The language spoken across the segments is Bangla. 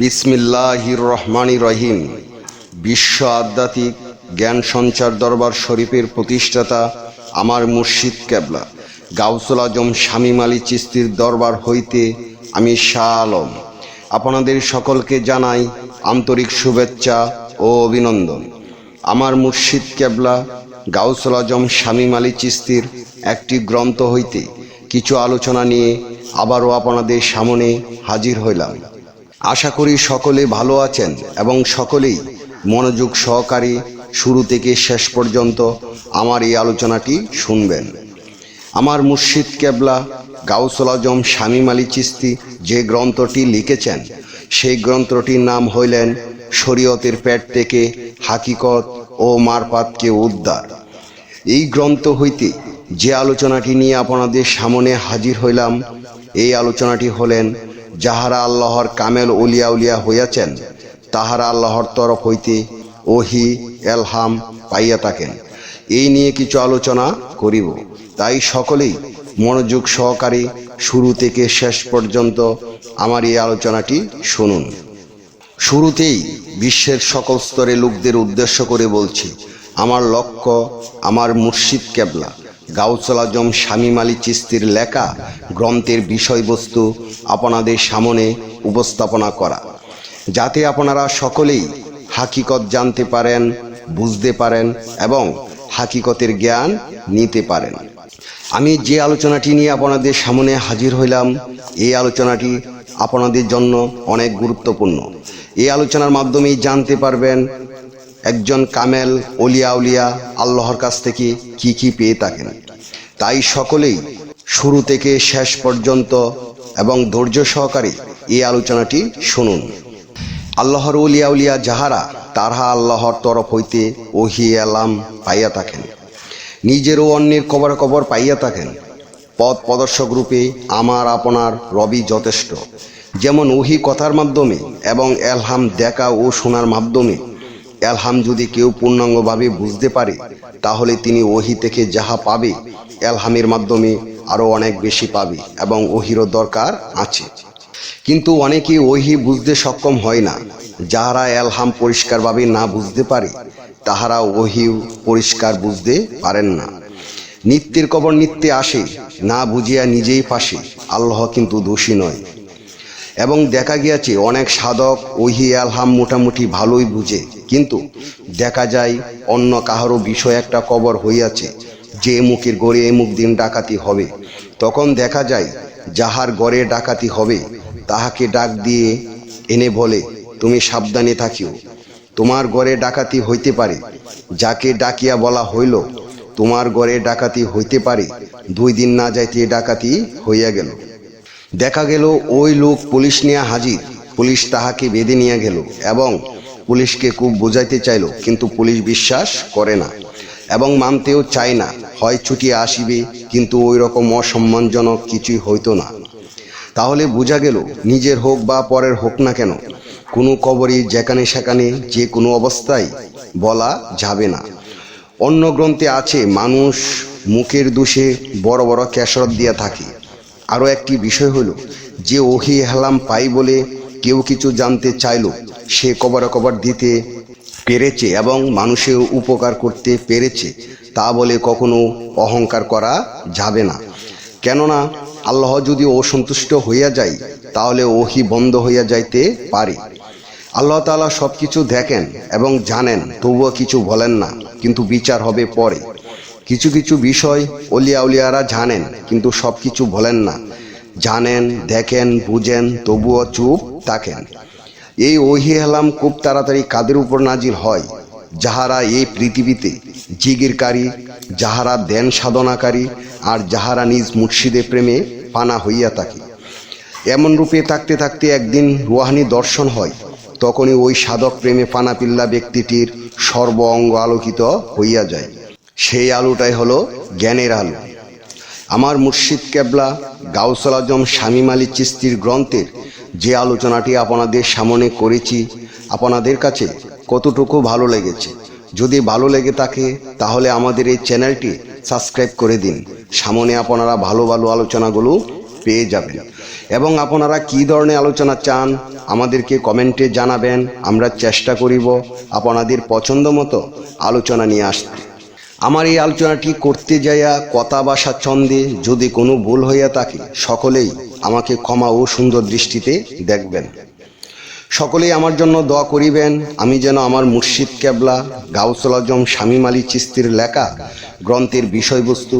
বিসমিল্লাহির রহমানি রহিম। বিশ্ব আধ্যাত্মিক জ্ঞান সঞ্চার দরবার শরীফের প্রতিষ্ঠাতা আমার মুর্শিদ কেবলা গাউসুল আজম শামীম আলী চিস্তির দরবার হইতে আমি শাহ আলম আপনাদের সকলকে জানাই আন্তরিক শুভেচ্ছা ও অভিনন্দন। আমার মুর্শিদ কেবলা গাউসুল আজম শামীম আলী চিস্তির একটি গ্রন্থ হইতে কিছু আলোচনা নিয়ে আবারও আপনাদের সামনে হাজির হইলাম। আশা করি সকলে ভালো আছেন এবং সকলেই মনোযোগ সহকারে শুরু থেকে শেষ পর্যন্ত আমার এই আলোচনাটি শুনবেন। আমার মুর্শিদ কেবলা গাউসুল আজম শামীম চিস্তি যে গ্রন্থটি লিখেছেন, সেই গ্রন্থটির নাম হইলেন শরীয়তের পেট থেকে হাকিকত ও মারপাতকে উদ্ধার। এই গ্রন্থ হইতে যে আলোচনাটি নিয়ে আপনাদের সামনে হাজির হইলাম, এই আলোচনাটি হলেন যাহারা আল্লাহর কামেল উলিয়া উলিয়া হইয়াছেন, তাহারা আল্লাহর তরফ হইতে ওহি, এলহাম পাইয়া থাকেন। এই নিয়ে কিছু আলোচনা করিব। তাই সকলেই মনোযোগ সহকারে শুরু থেকে শেষ পর্যন্ত আমার এই আলোচনাটি শুনুন। শুরুতেই বিশ্বের সকল স্তরে লোকদের উদ্দেশ্য করে বলছি, আমার লক্ষ্য, আমার মুর্শিদ কেবলা। গাউসুল আজম শামীম আলী চিস্তির লেখা গ্রন্থের বিষয়বস্তু আপনাদের সামনে উপস্থাপনা করা। যাতে আপনারা সকলেই হাকিকত জানতে পারেন, বুঝতে পারেন এবং হাকিকতের জ্ঞান নিতে পারেন। আমি যে আলোচনাটি নিয়ে আপনাদের সামনে হাজির হইলাম, এই আলোচনাটি আপনাদের জন্য অনেক গুরুত্বপূর্ণ। এই আলোচনার মাধ্যমেই জানতে পারবেন একজন কামেল, অলিয়া উলিয়া, আল্লাহর কাছ থেকে কি কি পেয়ে থাকেন? তাই সকলেই শুরু থেকে শেষ পর্যন্ত এবং ধৈর্য সহকারে এই আলোচনাটি শুনুন। আল্লাহর উলিয়া উলিয়া যাহারা তারা আল্লাহর তরফ হইতে ওহি আলাম পাইয়া থাকেন। নিজেরও অন্যের কবর কবর পাইয়া থাকেন। পথ প্রদর্শক রূপে আমার, আপনার রবি যথেষ্ট। যেমন ওহি কথার মাধ্যমে এবং এলহাম দেখা ও শোনার মাধ্যমে এলহাম যদি কেউ পূর্ণাঙ্গভাবে বুঝতে পারে, তাহলে তিনি ওহি থেকে যাহা পাবে, এলহামের মাধ্যমে আরও অনেক বেশি পাবে এবং ওহিরও দরকার আছে। কিন্তু অনেকে ওহি বুঝতে সক্ষম হয় না। যাহারা এলহাম পরিষ্কারভাবে না বুঝতে পারে, তাহারা ওহি পরিষ্কার বুঝতে পারেন না। নিত্যের কবর নিত্যে আসে, না বুঝিয়া নিজেই ফাঁসে, আল্লাহ কিন্তু দোষী নয়। এবং দেখা গিয়াছে, অনেক সাধক ওহি আলহাম মোটামুটি ভালোই বুঝে। কিন্তু দেখা যায় অন্য কাহারও বিষয় একটা কবর হইয়াছে, যে মুখের গড়ে এমুক দিন ডাকাতি হবে। তখন দেখা যায় যাহার গড়ে ডাকাতি হবে, তাহাকে ডাক দিয়ে এনে বলে, তুমি সাবধানে থাকিও। তোমার গড়ে ডাকাতি হইতে পারে, যাকে ডাকিয়া বলা হইল, তোমার গড়ে ডাকাতি হইতে পারে, দুই দিন না যাইতে ডাকাতি হইয়া গেল। দেখা গেল ওই লোক পুলিশ নিয়ে হাজির, পুলিশ তাহাকে বেঁধে নিয়ে গেল এবং পুলিশকে খুব বোঝাইতে চাইল, কিন্তু পুলিশ বিশ্বাস করে না এবং মানতেও চায় না, হয় ছুটিয়ে আসিবে, কিন্তু ওই রকম অসম্মানজনক কিছুই হইতো না। তাহলে বোঝা গেল, নিজের হোক বা পরের হোক না কেন, কোনো কবরই যেখানে সেখানে যে কোনো অবস্থায় বলা যাবে না। অন্য গ্রন্থে আছে, মানুষ মুখের দোষে বড় বড় ক্যাসরত দিয়া থাকে। আরও একটি বিষয় হলো যে ওহি হেলাম পাই বলে কেউ কিছু জানতে চাইল, সে কবর কবর দিতে পেরেছে এবং মানুষের উপকার করতে পেরেছে, তা বলে কখনো অহংকার করা যাবে না। কেননা, আল্লাহ যদি অসন্তুষ্ট হইয়া যায়, তাহলে ওহি বন্ধ হইয়া যাইতে পারে। আল্লাহ তালা সব কিছু দেখেন এবং জানেন, তবুও কিছু বলেন না, কিন্তু বিচার হবে পরে। কিছু কিছু বিষয় অলিয়া উলিয়ারা জানেন, কিন্তু সব কিছু বলেন না। জানেন, দেখেন, বুঝেন, তবুও চুপ থাকেন। এই ওহি খুব তাড়াতাড়ি কাদের উপর নাজিল হয়? যাহারা এই পৃথিবীতে জিগিরকারী, যাহারা দেন সাধনাকারী, আর যাহারা নিজ মুর্শিদে প্রেমে পানা হইয়া থাকে। এমন রূপে থাকতে থাকতে একদিন রুহানি দর্শন হয়, তখনই ওই সাধক প্রেমে পানাপিল্লা ব্যক্তিটির সর্ব অঙ্গ আলোকিত হইয়া যায়। সেই আলোটাই হলো জ্ঞানের আলো। আমার মুর্শিদ কেবলা, গাউসল আজম, শামীম আলী চিস্তির গ্রন্থের যে আলোচনাটি আপনাদের সামনে করেছি, আপনাদের কাছে কতটুকু ভালো লেগেছে? যদি ভালো লেগে থাকে, তাহলে আমাদের এই চ্যানেলটি সাবস্ক্রাইব করে দিন। সামনে আপনারা ভালো ভালো আলোচনাগুলো পেয়ে যাবেন। এবং আপনারা কী ধরনের আলোচনা চান, আমাদেরকে কমেন্টে জানাবেন। আমরা চেষ্টা করিব আপনাদের পছন্দ মতো আলোচনা নিয়ে আসতে। আমার এই আলোচনাটি করতে যাইয়া কথা বাসা ছন্দে যদি কোনো ভুল হইয়া থাকে, সকলেই আমাকে ক্ষমা ও সুন্দর দৃষ্টিতে দেখবেন। সকলেই আমার জন্য দোয়া করিবেন, আমি যেন আমার মুর্শিদ কেবলা, গাউসুল আজম, শামীম আলী চিস্তির লেখা গ্রন্থের বিষয়বস্তু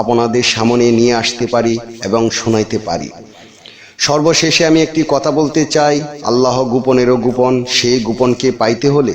আপনাদের সামনে নিয়ে আসতে পারি এবং শোনাইতে পারি। সর্বশেষে আমি একটি কথা বলতে চাই, আল্লাহ গোপনেরও গোপন, সেই গোপনকে পাইতে হলে